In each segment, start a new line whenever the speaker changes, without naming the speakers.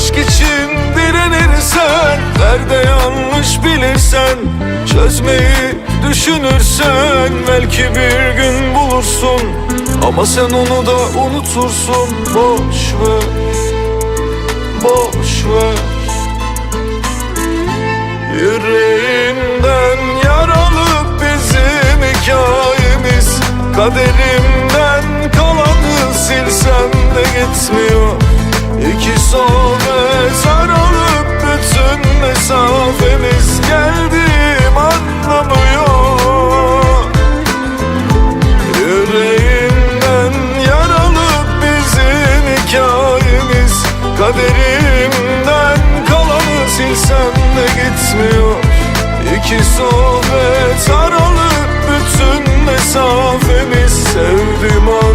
Aşk için direnirsen Nerede yanlış bilirsen Çözmeyi düşünürsen Belki bir gün bulursun. Ama sen onu da unutursun. Boş ver Boş ver. Yüreğinden yaralı bizim hikayemiz. Kaderimden kalanı silsem de gitmiyor İki sohbet aralıp bütün mesafemiz Geldiğim anlamıyor Yüreğinden yaralı bizim hikayemiz Kaderimden kalanı silsem de gitmiyor. İki sohbet aralı bütün mesafemiz Sevdim anlamıyor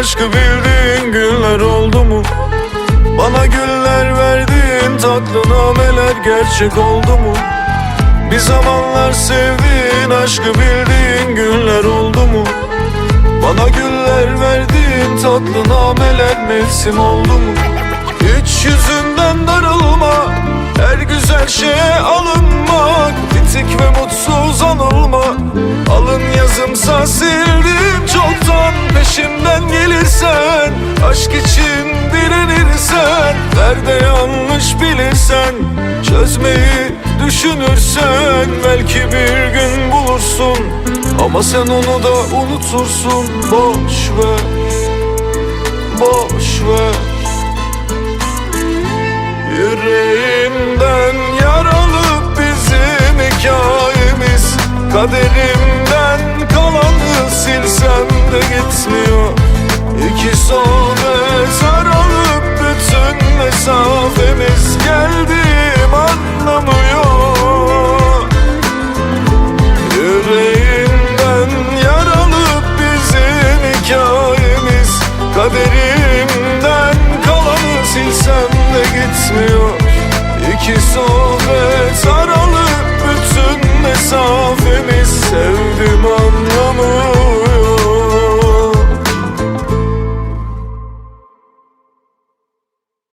aşkı bildiğin günler oldu mu? Bana güller verdiğin tatlı nameler gerçek oldu mu? Bir zamanlar sevdiğin aşkı bildiğin günler oldu mu? Bana güller verdiğin tatlı nameler mevsim oldu mu? Hiç yüzünden darılmak Her güzel şeye alınmak Bitik ve mutsuz anılmak Alın yazımsa sildim çoktan Aşk için direnirsen Nerede yanlış bilirsen Çözmeyi düşünürsen Belki bir gün bulursun. Ama sen onu da unutursun. Boş ver Boş ver. Yüreğinden yaralı bizim hikayemiz. Kaderimden mesafemiz Geldiğim anlamıyor. Yüreğinden yaralı bizim hikayemiz. Kaderimden kalanı silsem de gitmiyor. İki sohbet aralı bütün mesafe